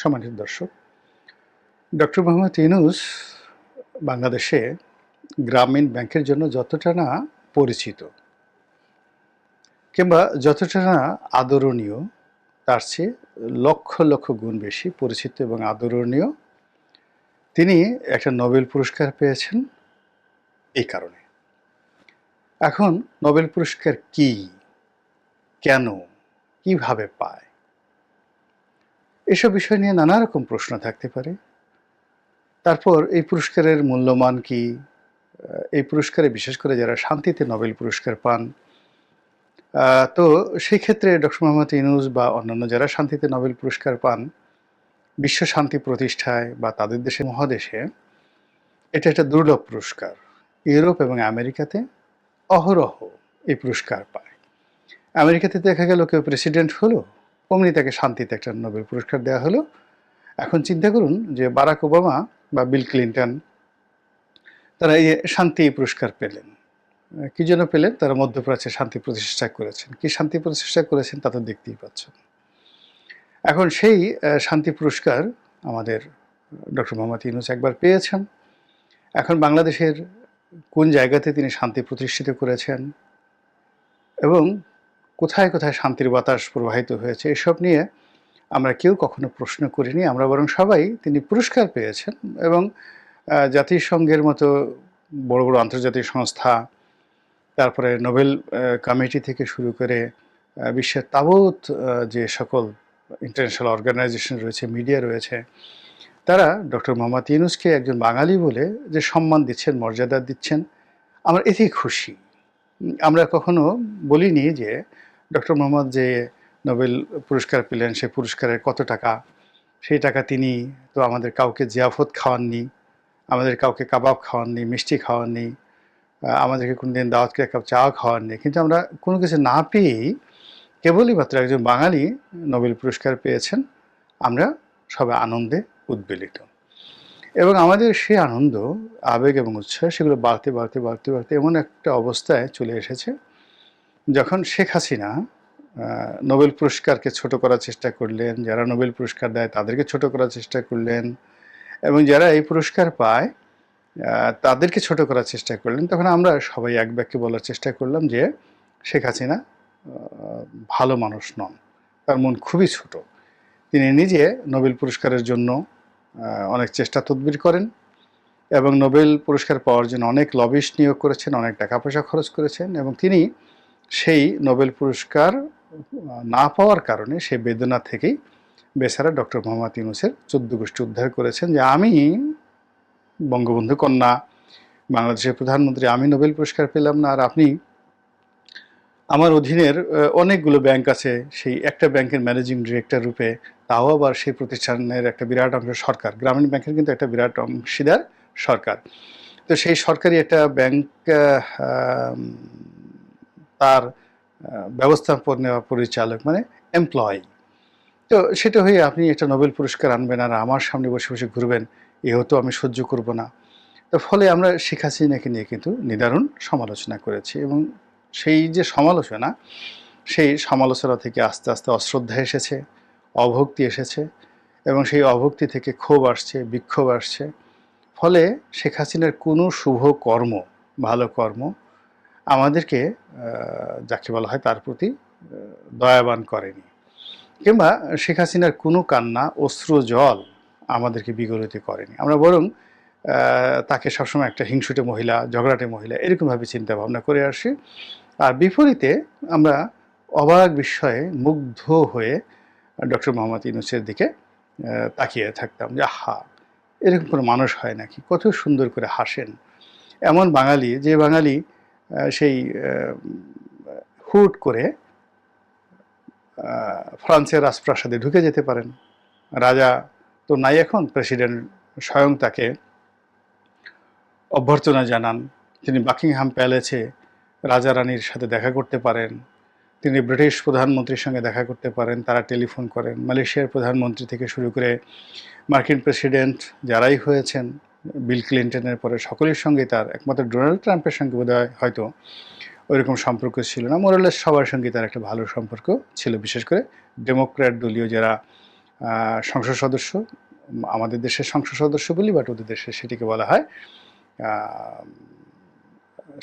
সম্মানিত দর্শক, ডক্টর মোহাম্মদ ইউনুস বাংলাদেশে গ্রামীণ ব্যাংকের জন্য যতটা না পরিচিত কিংবা যতটা না আদরণীয়, তার চেয়ে লক্ষ লক্ষ গুণ বেশি পরিচিত এবং আদরণীয় তিনি একটা নোবেল পুরস্কার পেয়েছেন এই কারণে। এখন নোবেল পুরস্কার কি, কেন, কীভাবে পায় এসব বিষয় নিয়ে নানা রকম প্রশ্ন থাকতে পারে। তারপর এই পুরস্কারের মূল্যমান কি? এই পুরস্কারে বিশেষ করে যারা শান্তিতে নোবেল পুরস্কার পান তো সেই ক্ষেত্রে ডক্টর মোহাম্মদ ইনুস বা অন্যান্য যারা শান্তিতে নোবেল পুরস্কার পান, বিশ্ব শান্তি প্রতিষ্ঠায় বা তাদের দেশে মহাদেশে, এটা একটা দুর্লভ পুরস্কার। ইউরোপ এবং আমেরিকাতে অহরহ এই পুরস্কার পায়। আমেরিকাতে দেখা গেল কেউ প্রেসিডেন্ট হলো অমনি তাকে শান্তিতে একটা নোবেল পুরস্কার দেওয়া হলো। এখন চিন্তা করুন যে বারাক ওবামা বা বিল ক্লিন্টন, তারা এই শান্তি পুরস্কার পেলেন। কি জন্য পেলেন? তারা মধ্যপ্রাচ্যে শান্তি প্রতিষ্ঠা করেছেন। কি শান্তি প্রতিষ্ঠা করেছেন তা তো দেখতেই পাচ্ছেন। এখন সেই শান্তি পুরস্কার আমাদের ডক্টর মোহাম্মদ ইউনুস একবার পেয়েছেন। এখন বাংলাদেশের কোন জায়গাতে তিনি শান্তি প্রতিষ্ঠিত করেছেন? এবং কোথায় কোথায় শান্তির বাতাস প্রবাহিত হয়েছে, এসব নিয়ে আমরা কেউ কখনো প্রশ্ন করিনি। আমরা বরং সবাই তিনি পুরস্কার পেয়েছেন এবং জাতিসংঘের মতো বড় বড় আন্তর্জাতিক সংস্থা, তারপরে নোবেল কমিটি থেকে শুরু করে বিশ্বের তাবৎ যে সকল ইন্টারন্যাশনাল অর্গানাইজেশন রয়েছে মিডিয়া রয়েছে, তারা ডক্টর মোহাম্মদ ইউনুসকে একজন বাঙালি বলে যে সম্মান দিচ্ছেন, মর্যাদা দিচ্ছেন, আমরা এতেই খুশি। আমরা কখনো বলিনি যে ডক্টর মোহাম্মদ যে নোবেল পুরস্কার পেলেন সেই পুরস্কারের কত টাকা? সেই টাকা তিনি তো আমাদের কাউকে জিয়াফত খাওয়াননি, আমাদের কাউকে কাবাব খাওয়াননি, মিষ্টি খাওয়াননি আমাদেরকে কোনোদিন দাওয়াত করে এক কাপ চা খাওয়াননি। কিন্তু আমরা কোনো কিছু না পেয়েই কেবলই মাত্র একজন বাঙালি নোবেল পুরস্কার পেয়েছেন। আমরা সবাই আনন্দে উদ্বেলিত। এবং আমাদের সেই আনন্দ, আবেগ এবং উৎসাহ, সেগুলো বাড়তে বাড়তে বাড়তে বাড়তে এমন একটা অবস্থায় চলে এসেছে যখন শেখ হাসিনা নোবেল পুরস্কারকে ছোট করার চেষ্টা করলেন, যারা নোবেল পুরস্কার দেয় তাদেরকে ছোট করার চেষ্টা করলেন এবং যারা এই পুরস্কার পায় তাদেরকে ছোট করার চেষ্টা করলেন, তখন আমরা সবাই এক বাক্যে বলার চেষ্টা করলাম যে শেখ হাসিনা ভালো মানুষ নন, তার মন খুবই ছোট। তিনি নিজে নোবেল পুরস্কারের জন্য অনেক চেষ্টা তদবির করেন এবং নোবেল পুরস্কার পাওয়ার জন্য অনেক লবিস্ট নিয়োগ করেছেন, অনেক টাকা পয়সা খরচ করেছেন এবং তিনি সেই নোবেল পুরস্কার না পাওয়ার কারণে সেই বেদনা থেকেই বেচারা ডক্টর মোহাম্মদ ইউনুসের চোদ্দ গোষ্ঠী উদ্ধার করেছেন যে আমি বঙ্গবন্ধু কন্যা, বাংলাদেশের প্রধানমন্ত্রী, আমি নোবেল পুরস্কার পেলাম না, আর আপনি আমার অধীনের অনেকগুলো ব্যাংক আছে, সেই একটা ব্যাংকের ম্যানেজিং ডিরেক্টর রূপে, তাও আবার সেই প্রতিষ্ঠানের একটা বিরাট অংশ সরকার, গ্রামীণ ব্যাংকের কিন্তু একটা বিরাট অংশীদার সরকার। তো সেই সরকারি একটা ব্যাংক তার ব্যবস্থাপনা পরিচালক মানে এমপ্লয়ি তো সেটা হয়ে আপনি একটা নোবেল পুরস্কার আনবেন আর আমার সামনে বসে বসে ঘুরবেন, এও তো আমি সহ্য করব না। তো ফলে আমরা শেখ হাসিনাকে নিয়ে কিন্তু নিদারুণ সমালোচনা করেছি এবং সেই যে সমালোচনা, সেই সমালোচনা থেকে আস্তে আস্তে অশ্রদ্ধা এসেছে, অভক্তি এসেছে এবং সেই অভক্তি থেকে ক্ষোভ আসছে, বিক্ষোভ আসছে। ফলে শেখ হাসিনার কোনো শুভ কর্ম, ভালো কর্ম আমাদেরকে যাকে বলা হয় তার প্রতি দয়াবান করেনি। কিংবা শেখ হাসিনার কোনো কান্না, অশ্রু, জল আমাদেরকে বিগলিত করেনি। আমরা বরং তাকে সবসময় একটা হিংসুটে মহিলা, ঝগড়াটে মহিলা এরকমভাবে চিন্তা ভাবনা করে আসি। আর বিপরীতে আমরা অবাক বিস্ময়ে মুগ্ধ হয়ে ডক্টর মোহাম্মদ ইউনুসের দিকে তাকিয়ে থাকতাম যে, আহা, এরকম কোনো মানুষ হয় নাকি? কত সুন্দর করে হাসেন। এমন বাঙালি, যে বাঙালি সেই হুট করে ফ্রান্সের রাজপ্রাসাদে ঢুকে যেতে পারেন। রাজা তো নাই এখন, প্রেসিডেন্ট স্বয়ং তাকে অভ্যর্থনা জানান। তিনি বাকিংহাম প্যালেসে রাজা রানীর সাথে দেখা করতে পারেন। তিনি ব্রিটিশ প্রধানমন্ত্রীর সঙ্গে দেখা করতে পারেন, তারা টেলিফোন করেন। মালয়েশিয়ার প্রধানমন্ত্রী থেকে শুরু করে মার্কিন প্রেসিডেন্ট যারাই হয়েছেন বিল ক্লিন্টনের পরে সকলের সঙ্গে তার, একমাত্র ডোনাল্ড ট্রাম্পের সঙ্গে বোধহয় হয়তো ওইরকম সম্পর্ক ছিল না। মোরালেস সবার সঙ্গে তার একটা ভালো সম্পর্ক ছিল, বিশেষ করে ডেমোক্র্যাট দলীয় যারা সংসদ সদস্য, আমাদের দেশের সংসদ সদস্য বলি বাট ওদের দেশে সেটিকে বলা হয়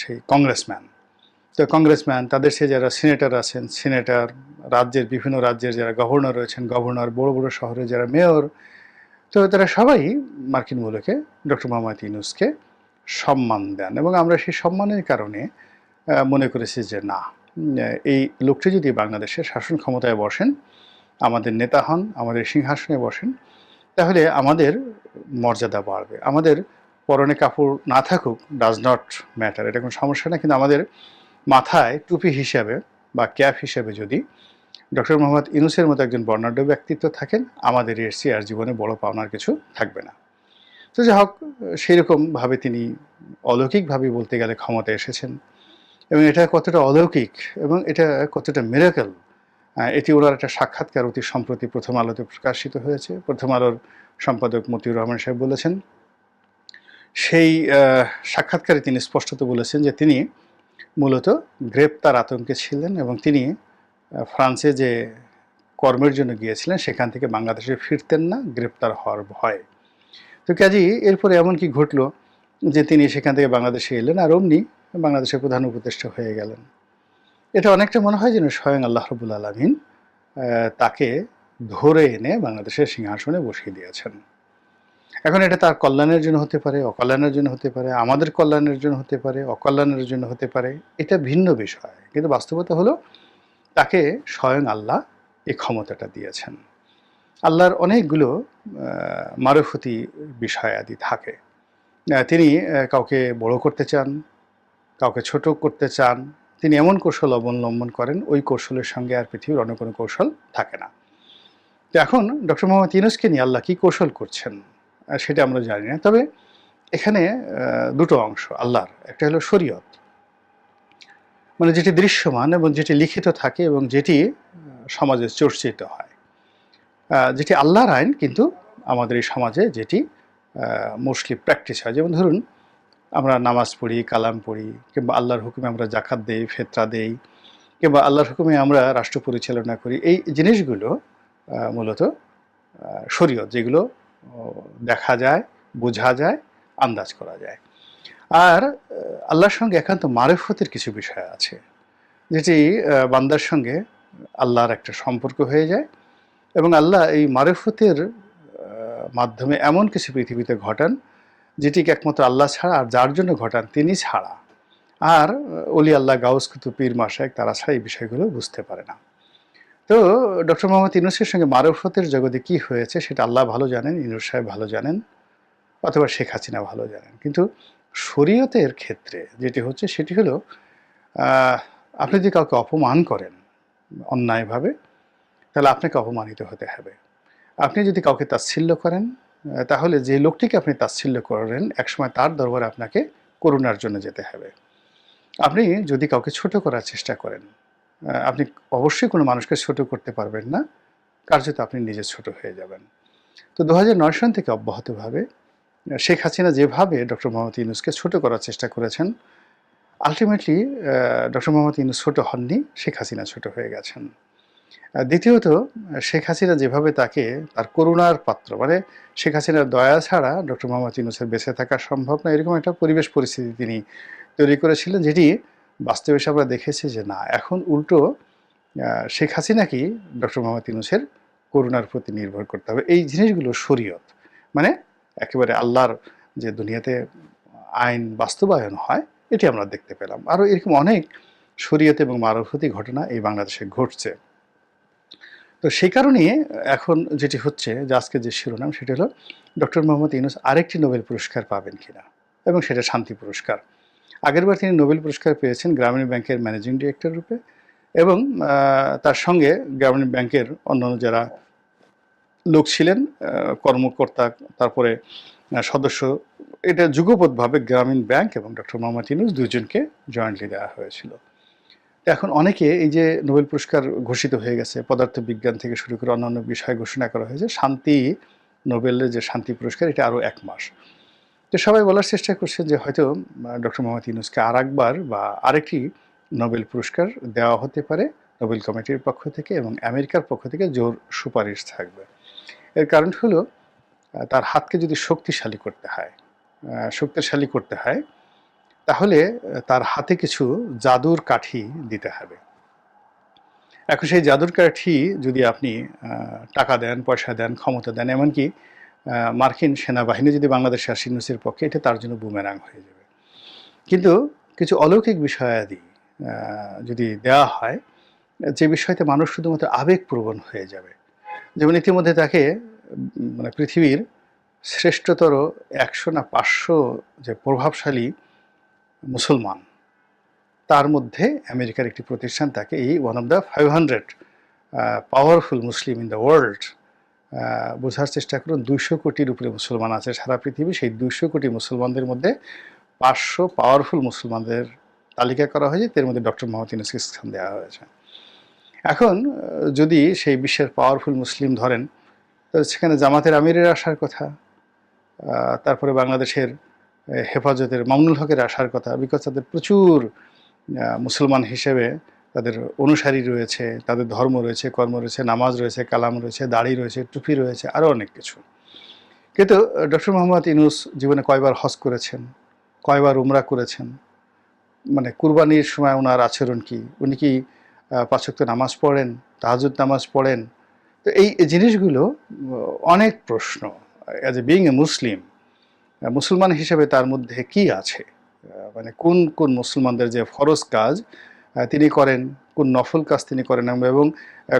সেই কংগ্রেসম্যান তো কংগ্রেসম্যান তাদের সে যারা সিনেটর আছেন সিনেটর রাজ্যের বিভিন্ন রাজ্যের যারা গভর্নর রয়েছেন গভর্নর বড় বড় শহরে যারা মেয়র তো তারা সবাই মার্কিন মূলকে ডক্টর মোহাম্মদ ইউনুসকে সম্মান দেন এবং আমরা সেই সম্মানের কারণে মনে করেছি যে না এই লোকটি যদি বাংলাদেশের শাসন ক্ষমতায় বসেন, আমাদের নেতা হন, আমাদের সিংহাসনে বসেন, তাহলে আমাদের মর্যাদা বাড়বে। আমাদের পরনে কাপড় না থাকুক ডাজ নট ম্যাটার এটা কোনো সমস্যা না, কিন্তু আমাদের মাথায় টুপি হিসাবে বা ক্যাপ হিসাবে যদি ডক্টর মোহাম্মদ ইনুসের মতো একজন বর্ণাঢ্য ব্যক্তিত্ব থাকেন। আমাদের এর চেয়ে আর জীবনে বড় পাওনার কিছু থাকবে না। তো যাই হোক সেইরকমভাবে তিনি অলৌকিকভাবে বলতে গেলে ক্ষমতায় এসেছেন এবং এটা কতটা অলৌকিক এবং এটা কতটা মেরাকেল এটি ওনার একটা সাক্ষাৎকার অতি সম্প্রতি প্রথম আলোতে প্রকাশিত হয়েছে। প্রথম আলোর সম্পাদক মতিউর রহমান সাহেব বলেছেন। সেই সাক্ষাৎকারে তিনি স্পষ্টত বলেছেন যে তিনি মূলত গ্রেপ্তার আতঙ্কে ছিলেন এবং তিনি ফ্রান্সে যে কর্মের জন্য গিয়েছিলেন, সেখান থেকে বাংলাদেশে ফিরতেন না, গ্রেপ্তার হওয়ার ভয়। তো কাজেই এরপরে এমন কি ঘটলো যে তিনি সেখান থেকে বাংলাদেশে এলেন আর অমনি বাংলাদেশের প্রধান উপদেষ্টা হয়ে গেলেন? এটা অনেকটা মনে হয় যেন স্বয়ং আল্লাহ রবুল আলমিন তাকে ধরে এনে বাংলাদেশের সিংহাসনে বসিয়ে দিয়েছেন। এখন এটা তার কল্যাণের জন্য হতে পারে, অকল্যাণের জন্য হতে পারে, আমাদের কল্যাণের জন্য হতে পারে, অকল্যাণের জন্য হতে পারে, এটা ভিন্ন বিষয়। কিন্তু বাস্তবতা হলো তাকে স্বয়ং আল্লাহ এই ক্ষমতাটা দিয়েছেন। আল্লাহর অনেকগুলো মারফতি বিষয় আদি থাকে। তিনি কাউকে বড় করতে চান, কাউকে ছোট করতে চান, তিনি এমন কৌশল অবলম্বন করেন, ওই কৌশলের সঙ্গে আর পৃথিবীর অন্য কোনো কৌশল থাকে না। তো এখন ডক্টর মোহাম্মদ ইউনুসকে নিয়ে আল্লাহ কী কৌশল করছেন সেটা আমরা জানি না। তবে এখানে দুটো অংশ আল্লাহর। একটা হলো শরীয়ত মানে যেটি দৃশ্যমান এবং যেটি লিখিত থাকে এবং যেটি সমাজে চর্চিত হয়। যেটি আল্লাহর আইন, কিন্তু আমাদের এই সমাজে যেটি মোস্টলি প্র্যাকটিস হয়। যেমন ধরুন, আমরা নামাজ পড়ি, কালাম পড়ি, কিংবা আল্লাহর হুকুমে আমরা জাকাত দেই, ফেতরা দেই, কিংবা আল্লাহর হুকুমে আমরা রাষ্ট্র পরিচালনা করি। এই জিনিসগুলো মূলত শরীয়ত যেগুলো দেখা যায়, বোঝা যায়, আন্দাজ করা যায়। আর আল্লাহর সঙ্গে একান্ত মারেফতের কিছু বিষয় আছে। যেটি বান্দার সঙ্গে আল্লাহর একটা সম্পর্ক হয়ে যায় এবং আল্লাহ এই মারেফতের মাধ্যমে এমন কিছু পৃথিবীতে ঘটান, যেটিকে একমাত্র আল্লাহ ছাড়া আর যার জন্য ঘটান তিনি ছাড়া। আর অলি আল্লাহ গাউস কুতু পীর মাসায় তারা ছাড়া এই বিষয়গুলো বুঝতে পারে না। তো, ডক্টর মোহাম্মদ ইউনুসের সঙ্গে মারফতের জগতে কি হয়েছে সেটা আল্লাহ ভালো জানেন, ইনুস সাহেব ভালো জানেন, অথবা শেখ হাসিনা ভালো জানেন। কিন্তু শরীয়তের ক্ষেত্রে যেটি হচ্ছে সেটি হলো আপনি যদি কাউকে অপমান করেন অন্যায়ভাবে, তাহলে আপনাকে অপমানিত হতে হবে। আপনি যদি কাউকে তাচ্ছিল্য করেন তাহলে যে লোকটিকে আপনি তাচ্ছিল্য করেন, একসময় তার দরবারে আপনাকে করুণার জন্য যেতে হবে। আপনি যদি কাউকে ছোট করার চেষ্টা করেন আপনি অবশ্যই কোনো মানুষকে ছোট করতে পারবেন না, কার্যত আপনি নিজে ছোট হয়ে যাবেন। তো দু হাজার নয় সন থেকে অব্যাহতভাবে শেখ হাসিনা যেভাবে ডক্টর মোহাম্মদ ইউনুসকে ছোট করার চেষ্টা করেছেন আলটিমেটলি ডক্টর মোহাম্মদ ইউনুস ছোট হননি, শেখ হাসিনা ছোট হয়ে গেছেন। দ্বিতীয়ত, শেখ হাসিনা যেভাবে তাকে তার করুণার পাত্র মানে শেখ হাসিনার দয়া ছাড়া ডক্টর মোহাম্মদ ইউনুসের বেঁচে থাকা সম্ভব না, এরকম একটা পরিবেশ পরিস্থিতি তিনি তৈরি করেছিলেন, যেটি বাস্তবে আমরা দেখেছি যে না, এখন উল্টো শেখ হাসিনাকেই ডক্টর মোহাম্মদ ইউনুসের করুণার প্রতি নির্ভর করতে হবে। এই জিনিসগুলো শরীয়ত মানে একেবারে আল্লাহর যে দুনিয়াতে আইন বাস্তবায়ন হয়, এটি আমরা দেখতে পেলাম। আরও এরকম অনেক শরীয়ত এবং মারফতি ঘটনা এই বাংলাদেশে ঘটছে। তো সেই কারণে এখন যেটি হচ্ছে যে আজকে যে শিরোনাম, সেটি হলো ডক্টর মোহাম্মদ ইউনুস আরেকটি নোবেল পুরস্কার পাবেন কিনা এবং সেটা শান্তি পুরস্কার। আগেরবার তিনি নোবেল পুরস্কার পেয়েছেন গ্রামীণ ব্যাংকের ম্যানেজিং ডিরেক্টর রূপে এবং তার সঙ্গে গ্রামীণ ব্যাংকের অন্যান্য যারা লোক ছিলেন কর্মকর্তা, তারপরে সদস্য। এটা যুগপৎভাবে গ্রামীণ ব্যাংক এবং ডক্টর মোহাম্মদ ইউনুস দুজনকে জয়েন্টলি দেওয়া হয়েছিল। এখন অনেকে এই যে নোবেল পুরস্কার ঘোষিত হয়ে গেছে, পদার্থবিজ্ঞান থেকে শুরু করে অন্যান্য বিষয় ঘোষণা করা হয়েছে, শান্তি, নোবেলের যে শান্তি পুরস্কার, এটা আরও এক মাস। তো সবাই বলার চেষ্টা করছেন যে হয়তো ডক্টর মোহাম্মদ ইউনুসকে আর একবার বা আরেকটি নোবেল পুরস্কার দেওয়া হতে পারে, নোবেল কমিটির পক্ষ থেকে এবং আমেরিকার পক্ষ থেকে জোর সুপারিশ থাকবে। এর কারণ হলো তার হাতকে যদি শক্তিশালী করতে হয় শক্তিশালী করতে হয়, তাহলে তার হাতে কিছু জাদুর কাঠি দিতে হবে। এখন সেই জাদুর কাঠি যদি আপনি টাকা দেন, পয়সা দেন, ক্ষমতা দেন, এমনকি মার্কিন সেনাবাহিনী যদি বাংলাদেশে আসে, ইউনুসের পক্ষে, এটা তার জন্য বুমেরাং হয়ে যাবে। কিন্তু কিছু অলৌকিক বিষয়াদি যদি দেওয়া হয়, যে বিষয়তে মানুষ শুধুমাত্র আবেগপ্রবণ হয়ে যাবে যেমন ইতিমধ্যে তাকে মানে পৃথিবীর শ্রেষ্ঠতর একশো না পাঁচশো যে প্রভাবশালী মুসলমান, তার মধ্যে আমেরিকার একটি প্রতিষ্ঠান তাকে এই one of the five hundred powerful Muslim in the world বোঝার চেষ্টা করুন, দুইশো কোটির উপরে মুসলমান আছে সারা পৃথিবী, সেই দুইশো কোটি মুসলমানদের মধ্যে পাঁচশো পাওয়ারফুল মুসলমানদের তালিকা করা হয়েছে তার মধ্যে ডক্টর মোহাম্মদ ইউনুসকে স্থান দেওয়া হয়েছে। এখন যদি সেই বিশ্বের পাওয়ারফুল মুসলিম ধরেন, তাহলে সেখানে জামাতের আমিরের আসার কথা তারপরে বাংলাদেশের হেফাজতের মামুনুল হকের আসার কথা বিকজ তাদের প্রচুর মুসলমান হিসেবে তাদের অনুসারী রয়েছে, তাদের ধর্ম রয়েছে, কর্ম রয়েছে, নামাজ রয়েছে, কালাম রয়েছে, দাড়ি রয়েছে, টুপি রয়েছে আরও অনেক কিছু। কিন্তু ডক্টর মোহাম্মদ ইনুস জীবনে কয়বার হজ করেছেন, কয়বার উমরা করেছেন মানে কুরবানির সময় ওনার আচরণ কি, উনি কি পাঁচক্ত নামাজ পড়েন তাহাজুদ নামাজ পড়েন। তো এই জিনিসগুলো অনেক প্রশ্ন অ্যাজ এ বিং এ মুসলিম মুসলমান হিসেবে তার মধ্যে কি আছে? মানে কোন কোন মুসলমানদের যে ফরজ কাজ তিনি করেন, কোন নফল কাজ তিনি করেন, এবং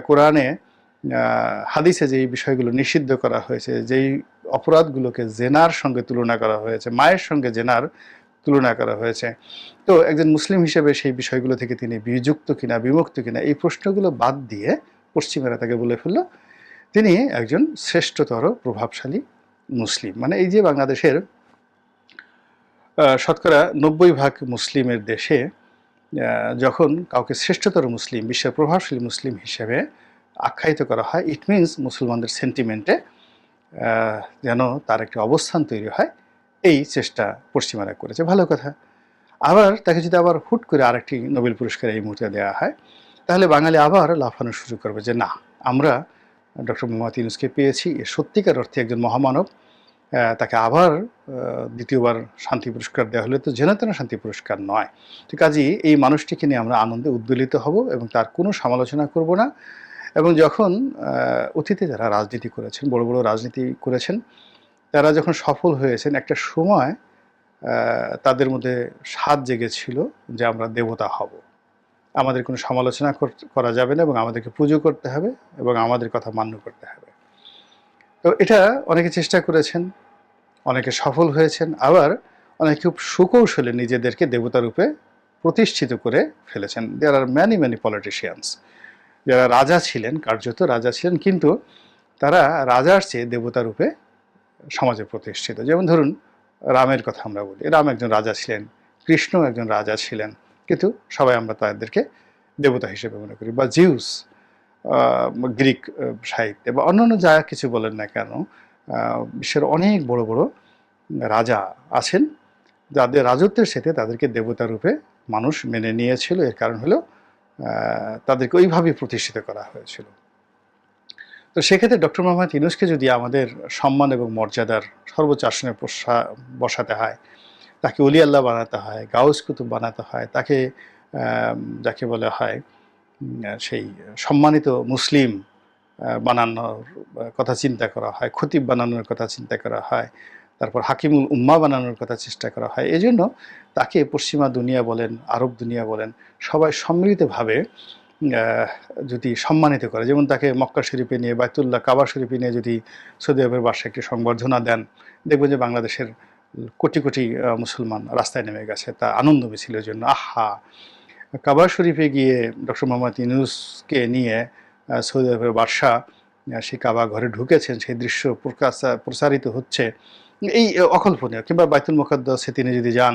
কোরআনে হাদিসে যেই বিষয়গুলো নিষিদ্ধ করা হয়েছে, যেই অপরাধগুলোকে জেনার সঙ্গে তুলনা করা হয়েছে, মায়ের সঙ্গে জেনার তুলনা করা হয়েছে। তো একজন মুসলিম হিসেবে সেই বিষয়গুলো থেকে তিনি বিযুক্ত কিনা, বিমুক্ত কিনা, এই প্রশ্নগুলো বাদ দিয়ে পশ্চিমেরা তাকে বলে ফেলল। তিনি একজন শ্রেষ্ঠতর প্রভাবশালী মুসলিম। মানে এই যে বাংলাদেশের শতকরা নব্বই ভাগ মুসলিমের দেশে যখন কাউকে শ্রেষ্ঠতর মুসলিম, বিশ্বের প্রভাবশালী মুসলিম হিসেবে আখ্যায়িত করা হয় ইট মিনস মুসলমানদের সেন্টিমেন্টে যেন তার একটি অবস্থান তৈরি হয়। এই চেষ্টা পশ্চিমারা করেছে। ভালো কথা। আবার তাকে যদি আবার হুট করে আরেকটি নোবেল পুরস্কার এই মুহূর্তে দেওয়া হয়, তাহলে বাঙালি আবার লাফানো শুরু করবে যে, না, আমরা ডক্টর মোহাম্মদ ইউনুসকে পেয়েছি। এ সত্যিকার অর্থে একজন মহামানব। তাকে আবার দ্বিতীয়বার শান্তি পুরস্কার দেওয়া হলে তো যেন তেন শান্তি পুরস্কার নয়। তো কাজেই এই মানুষটিকে নিয়ে আমরা আনন্দে উদ্বেলিত হব এবং তার কোনো সমালোচনা করব না। এবং যখন অতীতে যারা রাজনীতি করেছেন, বড় বড় রাজনীতি করেছেন তারা যখন সফল হয়েছেন, একটা সময় তাদের মধ্যে স্বাদ জেগেছিল যে আমরা দেবতা হব। আমাদের কোনো সমালোচনা কর- যাবে না এবং আমাদেরকে পুজো করতে হবে এবং আমাদের কথা মান্য করতে হবে। তো এটা অনেকে চেষ্টা করেছেন, অনেকে সফল হয়েছেন, আবার অনেকে খুব সুকৌশলে নিজেদেরকে দেবতা রূপে প্রতিষ্ঠিত করে ফেলেছেন। There are many many politicians যারা রাজা ছিলেন, কার্যত রাজা ছিলেন, কিন্তু তারা রাজার চেয়ে দেবতা রূপে সমাজে প্রতিষ্ঠিত। যেমন ধরুন, রামের কথা আমরা বলি। রাম একজন রাজা ছিলেন কৃষ্ণ একজন রাজা ছিলেন। কিন্তু সবাই আমরা তাদেরকে দেবতা হিসেবে মনে করি বা জিউস গ্রিক সাহিত্যে বা অন্যান্য যা কিছু বলেন না কেন বিশ্বের অনেক বড় বড় রাজা আছেন, যাদের রাজত্বের সাথে তাদেরকে দেবতা রূপে মানুষ মেনে নিয়েছিল। এর কারণ হলো তাদেরকে ওইভাবেই প্রতিষ্ঠিত করা হয়েছিল। তো সেক্ষেত্রে ডক্টর মোহাম্মদ ইউনুসকে যদি আমাদের সম্মান এবং মর্যাদার সর্বোচ্চ আসনে বসা- বসাতে হয়, তাকে অলি আল্লাহ বানাতে হয়, গাউস কুতুব বানাতে হয়, তাকে যাকে বলা হয় সেই সম্মানিত মুসলিম বানানোর কথা চিন্তা করা হয়, খতিব বানানোর কথা চিন্তা করা হয়, তারপর হাকিমুল উম্মা বানানোর কথা চেষ্টা করা হয় এই জন্য তাকে পশ্চিমা দুনিয়া বলেন, আরব দুনিয়া বলেন, সবাই সম্মিলিতভাবে যদি সম্মানিত করে, যেমন তাকে মক্কা শরীফে নিয়ে, বাইতুল্লাহ কাবা শরীফে নিয়ে যদি সৌদি আরবের বাসায় একটি সংবর্ধনা দেন, দেখবেন যে বাংলাদেশের কোটি কোটি মুসলমান রাস্তায় নেমে গেছে। তা আনন্দ মিছিলের জন্য। আহা! কাবা শরীফে গিয়ে ডক্টর মোহাম্মদ ইউনুসকে নিয়ে সৌদি আরবের বাদশাহ সেই কাবা ঘরে ঢুকেছেন। সেই দৃশ্য প্রকাশ, প্রসারিত হচ্ছে। এই অকল্পনীয়। কিংবা বাইতুল মুকাদ্দাসে তিনি যদি যান,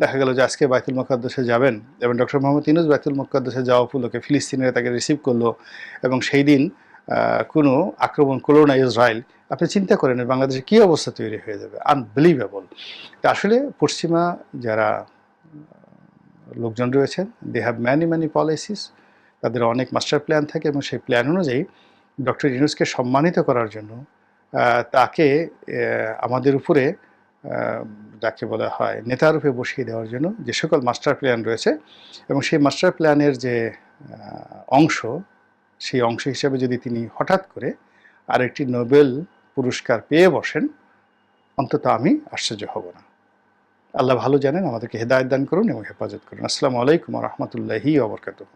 দেখা গেল যে আজকে বাইতুল মুকাদ্দাসে যাবেন এবং ডক্টর মোহাম্মদ ইউনুস বাইতুল মুকাদ্দাসে যাওয়া উপলক্ষে ফিলিস্তিনিরা তাকে রিসিভ করল এবং সেই দিন কোনো আক্রমণ করল না ইসরায়েল, আপনি চিন্তা করেন বাংলাদেশে কী অবস্থা তৈরি হয়ে যাবে? আনবিলিভেবল আসলে পশ্চিমা যারা লোকজন রয়েছেন they have many many policies তাদের অনেক মাস্টার প্ল্যান থাকে এবং সেই প্ল্যান অনুযায়ী ডক্টর ইউনুসকে সম্মানিত করার জন্য তাকে আমাদের উপরে যাকে বলা হয় নেতারূপে বসিয়ে দেওয়ার জন্য যে সকল মাস্টার প্ল্যান রয়েছে এবং সেই মাস্টার প্ল্যানের যে অংশ, সেই অংশ হিসেবে যদি তিনি হঠাৎ করে আরেকটি নোবেল পুরস্কার পেয়ে বসেন, অন্তত আমি আশ্চর্য হব না। আল্লাহ ভালো জানেন, আমাদেরকে হেদায়ত দান করুন এবং হেফাজত করুন। আসসালামু আলাইকুম রহমতুল্লাহি ওবরকাতুহ